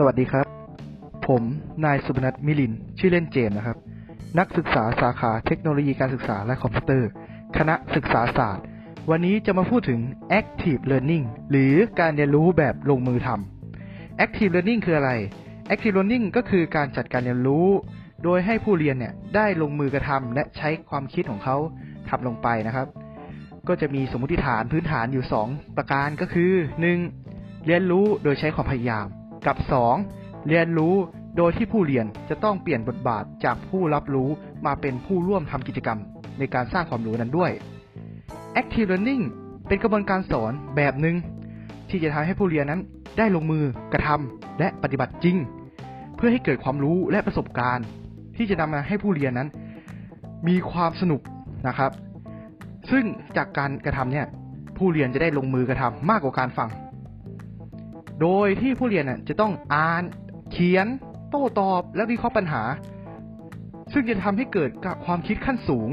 สวัสดีครับ ผมนายสุบนัทมิลิน ชื่อเล่นเจมนะครับ นักศึกษาสาขาเทคโนโลยีการศึกษาและคอมพิวเตอร์ คณะศึกษาศาสตร์ วันนี้จะมาพูดถึง active learning หรือการเรียนรู้แบบลงมือทำ active learning คืออะไร active learning ก็คือการจัดการเรียนรู้ โดยให้ผู้เรียนเนี่ยได้ลงมือกระทำและใช้ความคิดของเขาทำลงไปนะครับ ก็จะมีสมมติฐานพื้นฐานอยู่ 2 ประการก็คือ 1. เรียนรู้โดยใช้ความพยายาม กับ 2. เรียนรู้โดยที่ผู้เรียนจะต้องเปลี่ยนบทบาทจากผู้รับรู้มาเป็นผู้ร่วมทำกิจกรรม ในการสร้างความรู้นั้นด้วย Active Learning เป็นกระบวนการสอนแบบหนึ่งที่จะทำให้ผู้เรียนนั้นได้ลงมือกระทำและปฏิบัติจริง เพื่อให้เกิดความรู้และประสบการณ์ ที่จะนำมาให้ผู้เรียนนั้น มีความสนุกนะครับ ซึ่งจากการกระทำเนี่ยผู้เรียนจะได้ลงมือกระทำมากกว่าการฟัง โดยที่ผู้เรียนจะต้องอ่านเขียน โต้ตอบ และวิเคราะห์ปัญหา ซึ่งจะทำให้เกิดกับความคิดขั้นสูง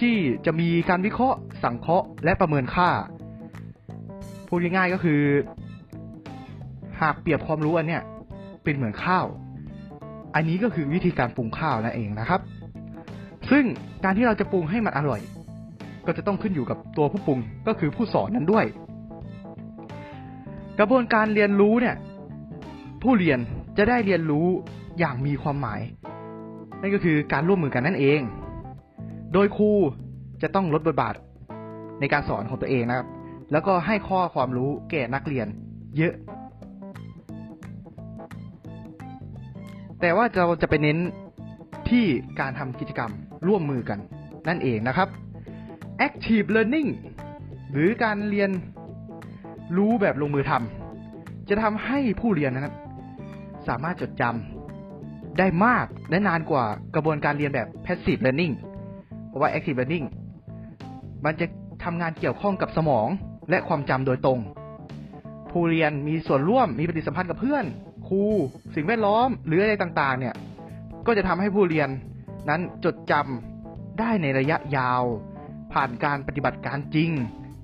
ที่จะมีการวิเคราะห์ สังเคราะห์ และประเมินค่า พูดง่ายๆก็คือ หากเปรียบความรู้อันเนี้ยเป็นเหมือนข้าว อันนี้ก็คือวิธีการปรุงข้าวนั่นเองนะครับ ซึ่งการที่เราจะปรุงให้มันอร่อย ก็จะต้องขึ้นอยู่กับตัวผู้ปรุงก็คือผู้สอนนั้นด้วย กระบวนการเรียนรู้เนี่ย ผู้เรียนจะได้เรียนรู้อย่างมีความหมาย นั่นก็คือการร่วมมือกันนั่นเอง โดยครูจะต้องลดบทบาทในการสอนของตัวเองนะครับ แล้วก็ให้ข้อความรู้แก่นักเรียน เยอะ แต่ว่าเราจะไปเน้นที่การทำกิจกรรมร่วมมือกันนั่นเองนะครับ active learning หรือการเรียน รู้แบบลงมือทำจะทำให้ผู้เรียนนั้นสามารถจดจำได้มากและนานกว่ากระบวนการเรียนแบบ passive learning เพราะว่า active learning มันจะทำงานเกี่ยวข้องกับสมองและความจำโดยตรง ผู้เรียนมีส่วนร่วมมีปฏิสัมพันธ์กับเพื่อน ครู สิ่งแวดล้อม หรืออะไรต่างๆ เนี่ย ก็จะทำให้ผู้เรียนนั้นจดจำได้ในระยะยาว ผ่านการปฏิบัติการจริง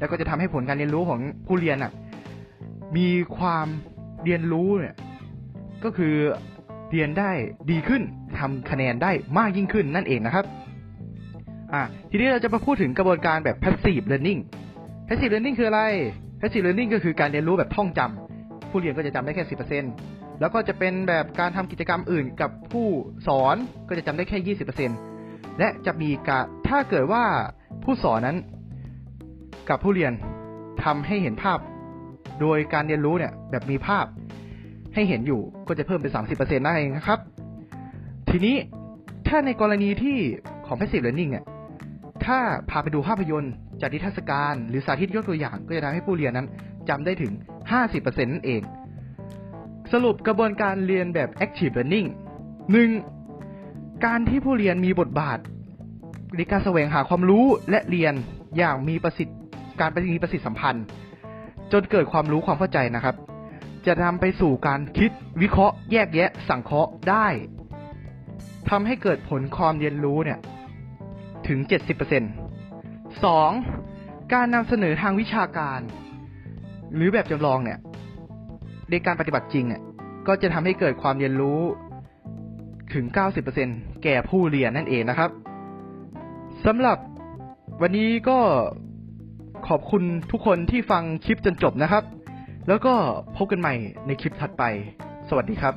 แล้วก็จะทำให้ผลการเรียนรู้ของผู้เรียนอะ มีความเรียนรู้เนี่ย ก็คือเรียนได้ดีขึ้นทำคะแนนได้มากยิ่งขึ้นนั่นเองนะครับอะทีนี้เราจะมาพูดถึงกระบวนการแบบ passive learning passive learning คืออะไร passive learning ก็คือการเรียนรู้แบบท่องจำผู้เรียนก็จะจำได้แค่สิบเปอร์เซ็นแล้วก็จะเป็นแบบการทำกิจกรรมอื่นกับผู้สอนก็จะจำได้แค่ยี่สิบเปอร์เซ็นและจะมีการถ้าเกิดว่าผู้สอนนั้น กับผู้เรียนทำให้เห็นภาพ โดยการเรียนรู้เนี่ยแบบมีภาพ ให้เห็นอยู่ก็จะเพิ่มเป็นสามสิบเปอร์เซ็นต์นั่นเองนะครับ ทีนี้ถ้าในกรณีที่ของ passive learning เนี่ยถ้าพาไปดูภาพยนตร์จัดนิทรรศการ หรือสาธิตยกตัวอย่างก็จะทำให้ผู้เรียนนั้นจำได้ถึง 50%นั่นเอง สรุปกระบวนการเรียนแบบ active learning 1. การที่ผู้เรียนมีบทบาทในการแสวงหาความรู้และเรียนอย่างมีประสิทธิ การมีประสิทธิสัมพันธ์ จนเกิดความรู้ความเข้าใจนะครับ จะนำไปสู่การคิดวิเคราะห์ แยกแยะ สังเคราะห์ได้ทำให้เกิดผลความเรียนรู้เนี่ย ถึง 70% 2. การนำเสนอทางวิชาการ หรือแบบจำลองเนี่ยในการปฏิบัติจริงเนี่ย ก็จะทำให้เกิดความเรียนรู้ถึง 90%แก่ผู้เรียนนั่นเองนะครับสำหรับวันนี้ก็ ขอบคุณทุกคนที่ฟังคลิปจนจบนะครับ แล้วก็พบกันใหม่ในคลิปถัดไป สวัสดีครับ